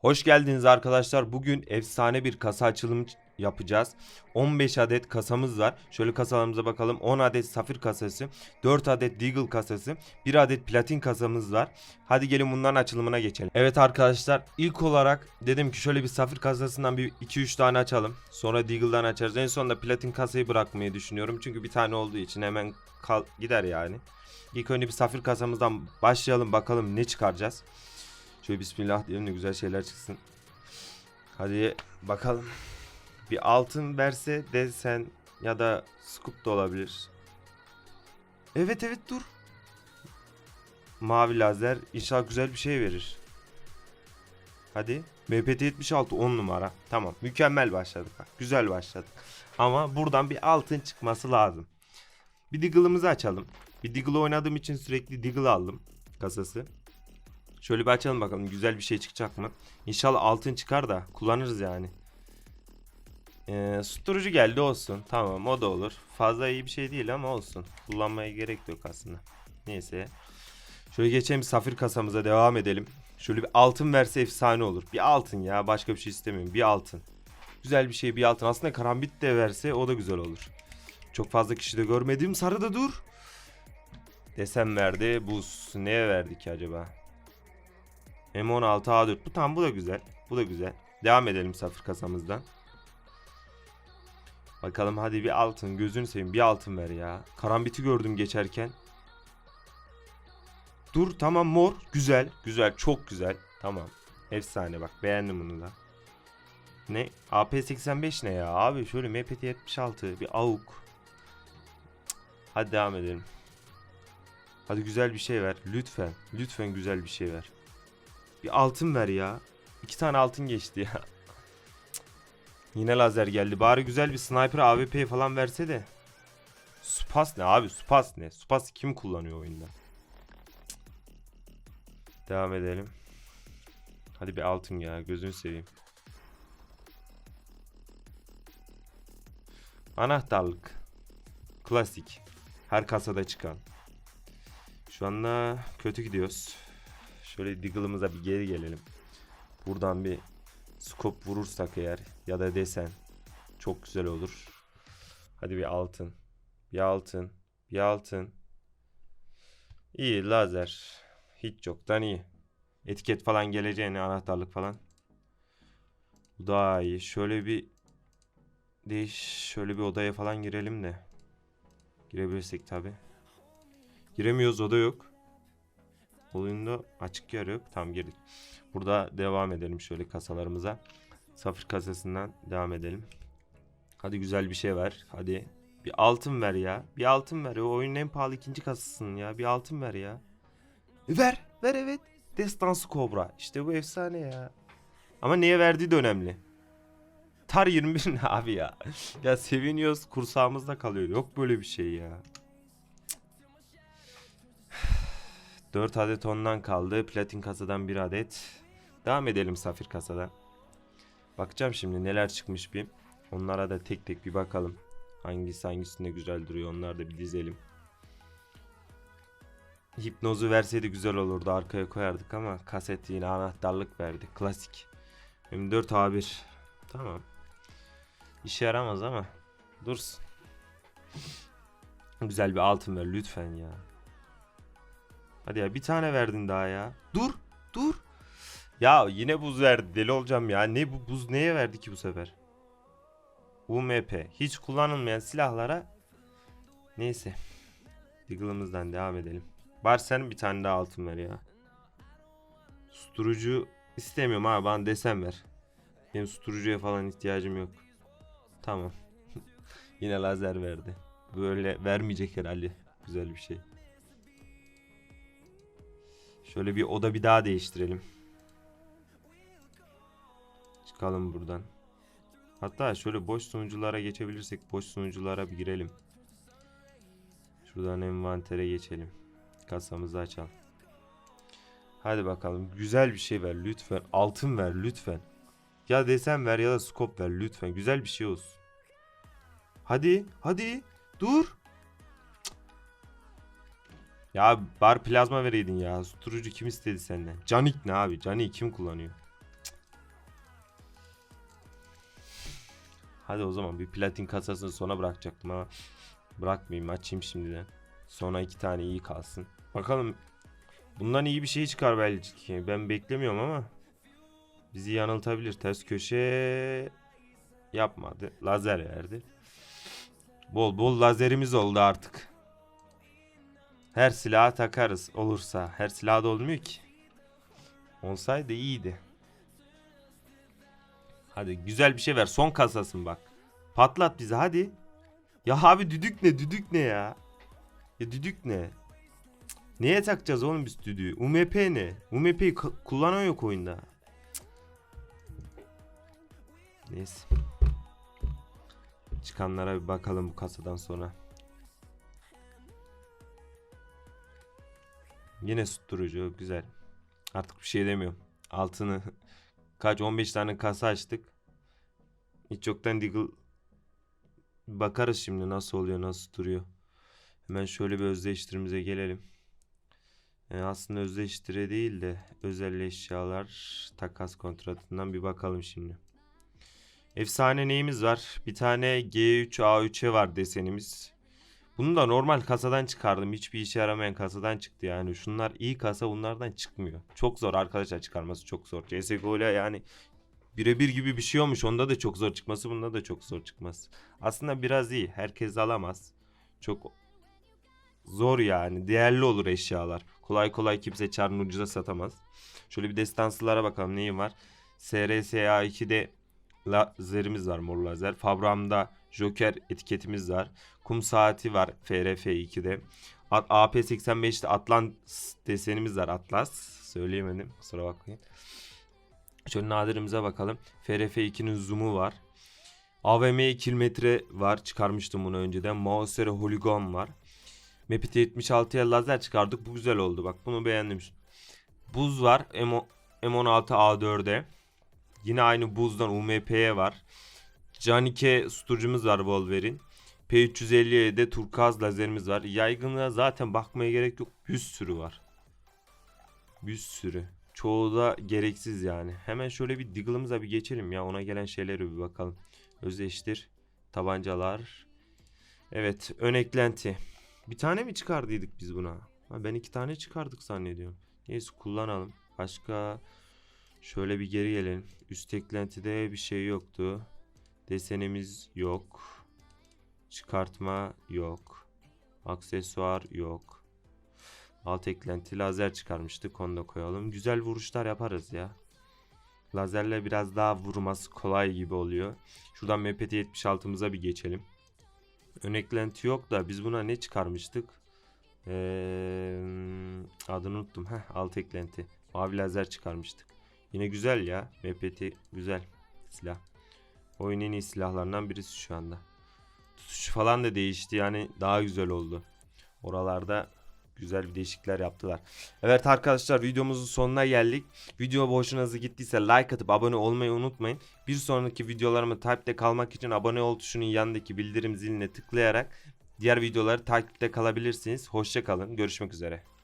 Hoş geldiniz arkadaşlar. Bugün efsane bir kasa açılımı yapacağız. 15 adet kasamız var. Şöyle kasalarımıza bakalım. 10 adet safir kasası, 4 adet deagle kasası, 1 adet platin kasamız var. Hadi gelin bunların açılımına geçelim. Evet arkadaşlar ilk olarak dedim ki şöyle bir safir kasasından bir 2-3 tane açalım. Sonra deagle'dan açarız. En sonunda platin kasayı bırakmayı düşünüyorum. Çünkü bir tane olduğu için hemen kal gider yani. İlk önce bir safir kasamızdan başlayalım bakalım ne çıkaracağız. Şöyle bismillah diyelim de güzel şeyler çıksın. Hadi bakalım. Bir altın verse desen ya da scoop da olabilir. Evet evet dur. Mavi lazer inşallah güzel bir şey verir. Hadi. MPT 76 10 numara. Tamam. Mükemmel başladık. Güzel başladık. Ama buradan bir altın çıkması lazım. Bir Diggle'ımızı açalım. Bir Diggle oynadığım için sürekli Diggle aldım kasası. Şöyle bir açalım bakalım güzel bir şey çıkacak mı? İnşallah altın çıkar da kullanırız yani. Ee, susturucu geldi olsun. Tamam o da olur. Fazla iyi bir şey değil ama olsun. Kullanmaya gerek yok aslında. Neyse. Şöyle geçelim safir kasamıza devam edelim. Şöyle bir altın verse efsane olur. Bir altın ya başka bir şey istemiyorum. Bir altın. Güzel bir şey bir altın. Aslında karambit de verse o da güzel olur. Çok fazla kişi de görmediğim sarı da dur. Desem verdi. Buz. Neye verdi ki acaba? M16 A4. Bu tam bu da güzel. Bu da güzel. Devam edelim safir kasamızdan. Bakalım hadi bir altın. Gözünü seveyim bir altın ver ya. Karambiti gördüm geçerken. Dur tamam mor. Güzel. Güzel. Çok güzel. Tamam. Efsane bak beğendim bunu da. Ne? AP85 ne ya? Abi şöyle MPT 76 bir AUK. Hadi devam edelim. Hadi güzel bir şey ver. Lütfen. Lütfen güzel bir şey ver. Bir altın ver ya. İki tane altın geçti ya. Yine lazer geldi. Bari güzel bir sniper AWP falan verse de. Spas ne abi? Spas ne? Spas kim kullanıyor oyunda? Devam edelim. Hadi bir altın ya. Gözünü seveyim. Anahtarlık. Klasik. Her kasada çıkan. Şu anda kötü gidiyoruz. Şöyle Diggle'ımıza bir geri gelelim. Buradan bir scope vurursak eğer ya da desen çok güzel olur. Hadi bir altın. Bir altın. Bir altın. İyi lazer. Hiç yoktan iyi. Etiket falan geleceğine anahtarlık falan. Bu daha iyi. Şöyle bir değiş şöyle bir odaya falan girelim de. Girebilirsek tabi. Giremiyoruz oda yok. Oyunda açık yer yok. Tam girdik. Burada devam edelim şöyle kasalarımıza. Safir kasasından devam edelim. Hadi güzel bir şey ver. Hadi. Bir altın ver ya. Bir altın ver. O oyunun en pahalı ikinci kasasının ya. Bir altın ver ya. Ver. Ver evet. Destansı Kobra. İşte bu efsane ya. Ama neye verdiği de önemli. Tar 21 ne abi ya? ya seviniyoruz kursağımızda kalıyor. Yok böyle bir şey ya. 4 adet ondan kaldı. Platin kasadan 1 adet. Devam edelim safir kasadan. Bakacağım şimdi neler çıkmış bir. Onlara da tek tek bir bakalım. Hangisi hangisinde güzel duruyor onları da bir dizelim. Hipnozu verseydi güzel olurdu arkaya koyardık ama kaset yine anahtarlık verdi. Klasik. M4 A1. Tamam. İşe yaramaz ama dursun. Güzel bir altın ver lütfen ya. Hadi ya bir tane verdin daha ya. Dur dur. Ya yine buz verdi deli olacağım ya. Ne bu buz neye verdi ki bu sefer? UMP. Hiç kullanılmayan silahlara neyse. Diggle'ımızdan devam edelim. Bari sen bir tane daha altın ver ya. Susturucu istemiyorum abi bana desen ver. Benim susturucuya falan ihtiyacım yok. Tamam. Yine lazer verdi. Böyle vermeyecek herhalde. Güzel bir şey. Şöyle bir oda bir daha değiştirelim. Çıkalım buradan. Hatta şöyle boş sunuculara geçebilirsek boş sunuculara bir girelim. Şuradan envantere geçelim. Kasamızı açalım. Hadi bakalım. Güzel bir şey ver lütfen. Altın ver lütfen. Ya desen ver ya da scope ver lütfen. Güzel bir şey olsun. Hadi. Hadi. Dur. Ya bar plazma vereydin ya. Susturucu kim istedi senden? Canik ne abi? Canik kim kullanıyor? Cık. Hadi o zaman bir platin kasasını sona bırakacaktım ama bırakmayayım açayım şimdiden. Sonra iki tane iyi kalsın. Bakalım bundan iyi bir şey çıkar belki. Ben beklemiyorum ama bizi yanıltabilir. Ters köşe yapmadı. Lazer verdi. Bol bol lazerimiz oldu artık. Her silaha takarız olursa. Her silah da olmuyor ki. Olsaydı iyiydi. Hadi güzel bir şey ver. Son kasasın bak. Patlat bizi hadi. Ya abi düdük ne düdük ne ya? Ya düdük ne? Cık, Neye takacağız oğlum biz düdüğü? UMP ne? UMP'yi kullanan yok oyunda. Cık. Neyse. Çıkanlara bir bakalım bu kasadan sonra. Yine susturucu güzel. Artık bir şey demiyorum. Altını kaç 15 tane kasa açtık. Hiç yoktan Deagle bakarız şimdi nasıl oluyor nasıl duruyor. Hemen şöyle bir özdeştirimize gelelim. Ee, aslında özdeştire değil de özel eşyalar takas kontratından bir bakalım şimdi. Efsane neyimiz var? Bir tane G3 A3'e var desenimiz. Bunu da normal kasadan çıkardım. Hiçbir işe yaramayan kasadan çıktı yani. Şunlar iyi kasa bunlardan çıkmıyor. Çok zor arkadaşlar çıkarması çok zor. CSGO ile yani birebir gibi bir şey olmuş. Onda da çok zor çıkması bunda da çok zor çıkması. Aslında biraz iyi. Herkes alamaz. Çok zor yani. Değerli olur eşyalar. Kolay kolay kimse çarın ucuza satamaz. Şöyle bir destansılara bakalım neyim var. SRSA 2'de lazerimiz var mor lazer. Fabram'da Joker etiketimiz var. Kum saati var FRF 2'de. AP85'te Atlas desenimiz var Atlas. Söyleyemedim kusura bakmayın. Şöyle nadirimize bakalım. FRF 2'nin zoom'u var. AVM kilometre var. Çıkarmıştım bunu önceden. Mauser Holigon var. Mepit 76'ya lazer çıkardık. Bu güzel oldu. Bak bunu beğendim. Buz var. M- M16 A4'e. Yine aynı buzdan UMP'ye var. Canike susturucumuz var Wolverine. P350'ye de turkuaz lazerimiz var. Yaygınlığa zaten bakmaya gerek yok. Bir sürü var. Bir sürü. Çoğu da gereksiz yani. Hemen şöyle bir Diggle'ımıza bir geçelim ya. Ona gelen şeylere bir bakalım. Özdeştir. Tabancalar. Evet. Ön eklenti. Bir tane mi çıkardıydık biz buna? Ben iki tane çıkardık zannediyorum. Neyse kullanalım. Başka şöyle bir geri gelelim. Üst eklentide bir şey yoktu. Desenimiz yok. Çıkartma yok. Aksesuar yok. Alt eklenti lazer çıkarmıştık. Onu da koyalım. Güzel vuruşlar yaparız ya. Lazerle biraz daha vurması kolay gibi oluyor. Şuradan MPT 76'mıza bir geçelim. Ön eklenti yok da biz buna ne çıkarmıştık? Ee, adını unuttum. Heh, alt eklenti. Mavi lazer çıkarmıştık. Yine güzel ya. MPT güzel silah. Oyunun en iyi silahlarından birisi şu anda. Tutuş falan da değişti yani daha güzel oldu. Oralarda güzel bir değişiklikler yaptılar. Evet arkadaşlar videomuzun sonuna geldik. Video hoşunuza gittiyse like atıp abone olmayı unutmayın. Bir sonraki videolarımı takipte kalmak için abone ol tuşunun yanındaki bildirim ziline tıklayarak diğer videoları takipte kalabilirsiniz. Hoşçakalın. Görüşmek üzere.